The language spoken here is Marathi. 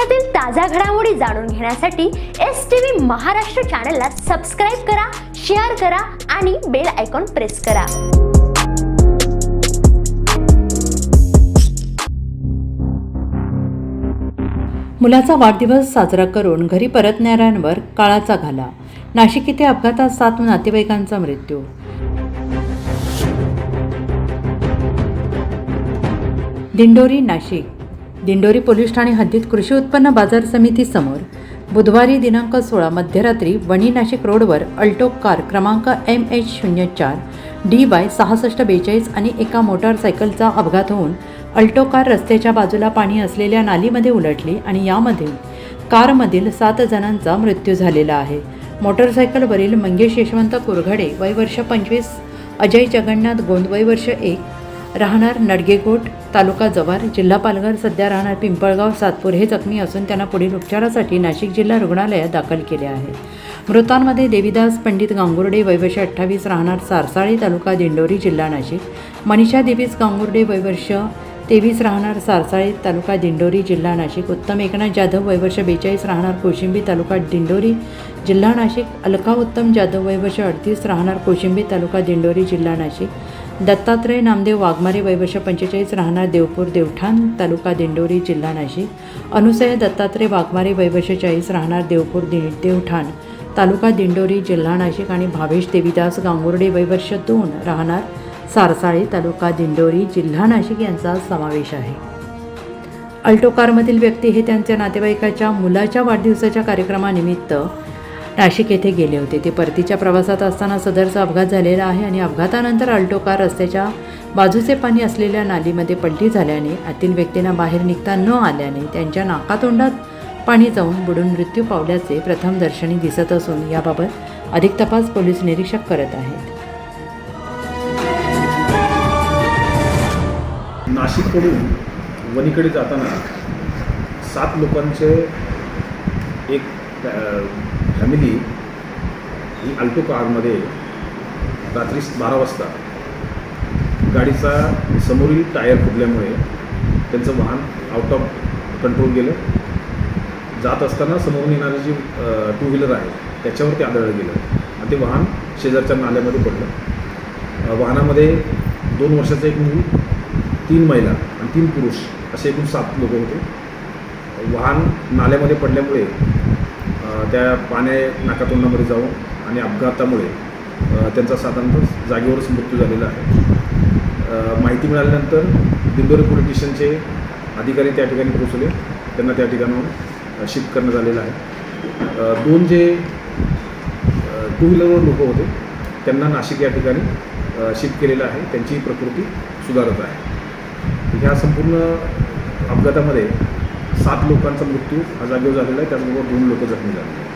देशातील ताज्या घडामोडी जाणून घेण्यासाठी एस टी व्ही महाराष्ट्र चॅनलला सबस्क्राईब करा शेअर करा आणि बेल आयकॉन प्रेस करा. मुलाचा वाढदिवस साजरा करून घरी परतणाऱ्यांवर काळाचा घाला. नाशिक येथे अपघातात सात नातेवाईकांचा मृत्यू. दिंडोरी नाशिक. दिंडोरी पोलीस ठाणे हद्दीत कृषी उत्पन्न बाजार समितीसमोर बुधवारी दिनांक सोळा मध्यरात्री वणी नाशिक रोडवर अल्टो कार क्रमांक एम एच शून्य चार डी वाय सहासष्ट बेचाळीस आणि एका मोटारसायकलचा अपघात होऊन अल्टो कार रस्त्याच्या बाजूला पाणी असलेल्या नालीमध्ये उलटली आणि यामध्ये कारमधील सात जणांचा मृत्यू झालेला आहे. मोटरसायकलवरील मंगेश यशवंत कुरघडे वय वर्ष पंचवीस अजय जगन्नाथ गोंद वय वर्ष एक राहणार नडगेकोट तालुका जव्हार जिल्हा पालघर सध्या राहणार पिंपळगाव सातपूर हे जखमी असून त्यांना पुढील उपचारासाठी नाशिक जिल्हा रुग्णालयात दाखल केले आहे. मृतांमध्ये देवीदास पंडित गांगुर्डे वयवर्ष अठ्ठावीस राहणार सारसाळी तालुका दिंडोरी जिल्हा नाशिक. मनीषा देवीस गांगुर्डे वयवर्ष तेवीस राहणार सारसाळी तालुका दिंडोरी जिल्हा नाशिक. उत्तम एकनाथ जाधव वयवर्ष बेचाळीस राहणार कोशिंबी तालुका दिंडोरी जिल्हा नाशिक. अलका उत्तम जाधव वयवर्ष अडतीस राहणार कोशिंबी तालुका दिंडोरी जिल्हा नाशिक. दत्तात्रय नामदेव वाघमारे वैवर्ष पंचेचाळीस राहणार देवपूर देवठाण तालुका दिंडोरी जिल्हा नाशिक. अनुसया दत्तात्रय वाघमारे वैवर्ष चाळीस राहणार देवपूर दि देवठाण तालुका दिंडोरी जिल्हा नाशिक आणि भावेश देवीदास गांगुर्डे वैवर्ष दोन राहणार सारसाळी तालुका दिंडोरी जिल्हा नाशिक यांचा समावेश आहे. अल्टो कारमधील व्यक्ती हे त्यांच्या नातेवाईकाच्या मुलाच्या वाढदिवसाच्या कार्यक्रमानिमित्त नाशिक येथे गेले होते. ते परतीच्या प्रवासात असताना सदरचा अपघात झालेला आहे आणि अपघातानंतर अल्टो कार रस्त्याच्या बाजूचे पाणी असलेल्या नालीमध्ये पलटी झाल्याने आतील व्यक्तींना बाहेर निघता न आल्याने त्यांच्या नाकातोंडात पाणी जाऊन बुडून मृत्यू पावल्याचे प्रथम दर्शनी दिसत असून याबाबत अधिक तपास पोलीस निरीक्षक करत आहेत. नाशिककडून वनीकडे जाताना सात लोकांचे एक फॅमिली ही अल्टो कारमध्ये रात्री बारा वाजता गाडीचा समोरील टायर फुटल्यामुळे त्यांचं वाहन आउट ऑफ कंट्रोल गेलं. जात असताना समोरून येणारी जी टू व्हीलर आहे त्याच्यावर ते आदळलं गेलं आणि ते वाहन शेजारच्या नाल्यामध्ये पडलं. वाहनामध्ये दोन वर्षाचं एक मुली तीन महिला आणि तीन पुरुष असे एकूण सात लोक होते. वाहन नाल्यामध्ये पडल्यामुळे त्या पाण्या नाकातोंडामध्ये जाऊन आणि अपघातामुळे त्यांचा साधारणतः जागेवरच मृत्यू झालेला आहे. माहिती मिळाल्यानंतर दिंडोरी पोलीस स्टेशनचे अधिकारी त्या ठिकाणी पोहोचले. त्यांना त्या ठिकाणावर शिफ्ट करण्यात आलेलं आहे. दोन जे टू व्हीलरवर लोक होते त्यांना नाशिक या ठिकाणी शिफ्ट केलेलं आहे. त्यांची प्रकृती सुधारत आहे. ह्या संपूर्ण अपघातामध्ये सात लोकांचा मृत्यू हा जागेवर झालेला आहे त्याचबरोबर दोन लोक जखमी झाले